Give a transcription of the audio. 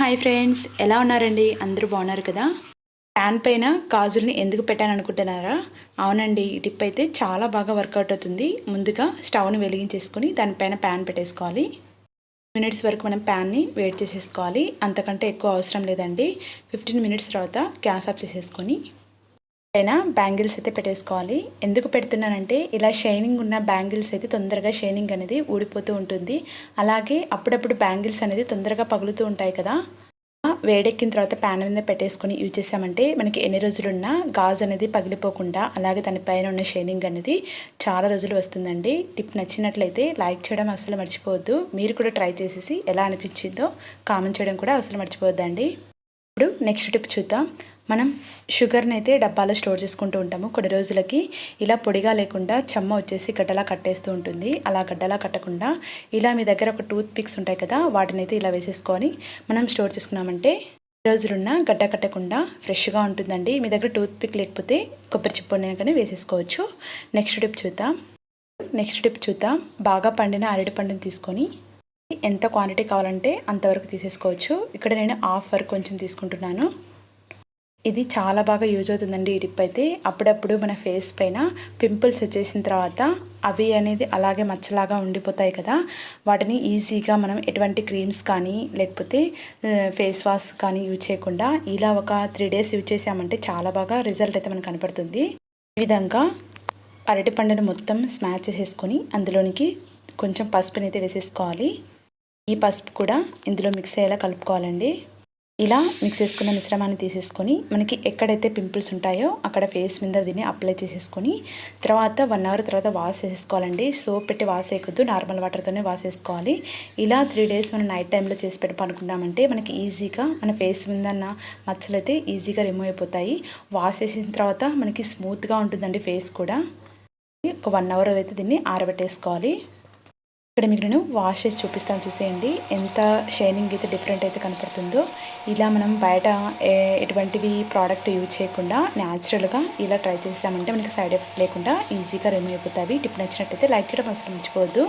Hi friends ఎలా ఉన్నారండి? అందరూ బాగున్నారు కదా? ప్యాన్ పైన కాజుల్ని ఎందుకు పెట్టాను అనుకుంటున్నారా అవునండి ఈ టిప్ అయితే చాలా బాగా వర్కౌట్ అవుతుంది. ముందుగా స్టవ్ని వెలిగించేసుకొని దానిపైన ప్యాన్ పెట్టేసుకోవాలి. మినిట్స్ వరకు మనం ప్యాన్ని వేడి చేసేసుకోవాలి. అంతకంటే ఎక్కువ అవసరం లేదండి. ఫిఫ్టీన్ మినిట్స్ తర్వాత గ్యాస్ ఆఫ్ చేసేసుకొని పైన బ్యాంగిల్స్ అయితే పెట్టేసుకోవాలి. ఎందుకు పెడుతున్నానంటే ఇలా షైనింగ్ ఉన్న బ్యాంగిల్స్ అయితే తొందరగా షైనింగ్ అనేది ఊడిపోతూ ఉంటుంది. అలాగే అప్పుడప్పుడు బ్యాంగిల్స్ అనేది తొందరగా పగులుతూ ఉంటాయి కదా. వేడెక్కిన తర్వాత ప్యాన్ మీద పెట్టేసుకొని యూజ్ చేసామంటే మనకి ఎన్ని రోజులున్నా గాజు అనేది పగిలిపోకుండా అలాగే దానిపైన ఉన్న షైనింగ్ అనేది చాలా రోజులు వస్తుందండి. టిప్ నచ్చినట్లయితే లైక్ చేయడం అసలు మర్చిపోవద్దు. మీరు కూడా ట్రై చేసేసి ఎలా అనిపించిందో కామెంట్ చేయడం కూడా అసలు మర్చిపోవద్దండి. ఇప్పుడు నెక్స్ట్ టిప్ చూద్దాం. మనం షుగర్ని అయితే డబ్బాలో స్టోర్ చేసుకుంటూ ఉంటాము. కొన్ని రోజులకి ఇలా పొడిగా లేకుండా చెమ్మ వచ్చేసి గడ్డలా కట్టేస్తూ ఉంటుంది. అలా గడ్డలా కట్టకుండా ఇలా మీ దగ్గర ఒక టూత్ పిక్స్ ఉంటాయి కదా వాటిని అయితే ఇలా వేసేసుకొని మనం స్టోర్ చేసుకున్నామంటే రోజులున్న గడ్డ కట్టకుండా ఫ్రెష్గా ఉంటుందండి. మీ దగ్గర టూత్ పిక్ లేకపోతే కొబ్బరి చిప్పొని కానీ వేసేసుకోవచ్చు. నెక్స్ట్ టిప్ చూద్దాం. నెక్స్ట్ టిప్ చూద్దాం. బాగా పండిన అరటి పండుని తీసుకొని ఎంత క్వాంటిటీ కావాలంటే అంతవరకు తీసేసుకోవచ్చు. ఇక్కడ నేను హాఫ్ వరకు కొంచెం తీసుకుంటున్నాను. ఇది చాలా బాగా యూజ్ అవుతుందండి ఈ టిప్ అయితే. అప్పుడప్పుడు మన ఫేస్ పైన పింపుల్స్ వచ్చేసిన తర్వాత అవి అనేది అలాగే మచ్చలాగా ఉండిపోతాయి కదా. వాటిని ఈజీగా మనం ఎటువంటి క్రీమ్స్ కానీ లేకపోతే ఫేస్ వాష్ కానీ యూజ్ చేయకుండా ఇలా ఒక త్రీ డేస్ యూజ్ చేసామంటే చాలా బాగా రిజల్ట్ అయితే మనకు కనపడుతుంది. ఈ విధంగా అరటి పండును మొత్తం స్మాచ్ చేసేసుకొని అందులోనికి కొంచెం పసుపునైతే వేసేసుకోవాలి. ఈ పసుపు కూడా ఇందులో మిక్స్ అయ్యేలా కలుపుకోవాలండి. ఇలా మిక్స్ చేసుకున్న మిశ్రమాన్ని తీసేసుకొని మనకి ఎక్కడైతే పింపుల్స్ ఉంటాయో అక్కడ ఫేస్ మీద దీన్ని అప్లై చేసేసుకొని తర్వాత వన్ అవర్ తర్వాత వాష్ చేసేసుకోవాలండి. సోప్ పెట్టి వాష్ చేయకూడదు. నార్మల్ వాటర్తోనే వాష్ చేసుకోవాలి. ఇలా త్రీ డేస్ మనం నైట్ టైంలో చేసి పెట్టి పనుకున్నామంటే మనకి ఈజీగా మన ఫేస్ మీద ఉన్న మచ్చలు అయితే ఈజీగా రిమూవ్ అయిపోతాయి. వాష్ చేసిన తర్వాత మనకి స్మూత్గా ఉంటుందండి ఫేస్ కూడా. ఒక వన్ అవర్ అయితే దీన్ని ఆరబెట్టేసుకోవాలి. ఇక్కడ మీకు నేను వాష్ చేసి చూపిస్తాను చూసేయండి. ఎంత షైనింగ్ అయితే డిఫరెంట్ అయితే కనపడుతుందో. ఇలా మనం బయట ఎటువంటివి ప్రోడక్ట్ యూజ్ చేయకుండా న్యాచురల్గా ఇలా ట్రై చేసామంటే మనకి సైడ్ ఎఫెక్ట్ లేకుండా ఈజీగా రిమూవ్ అయిపోతాయి. టిప్ నచ్చినట్టయితే లైక్ చేయడం అసలు మర్చిపోవద్దు.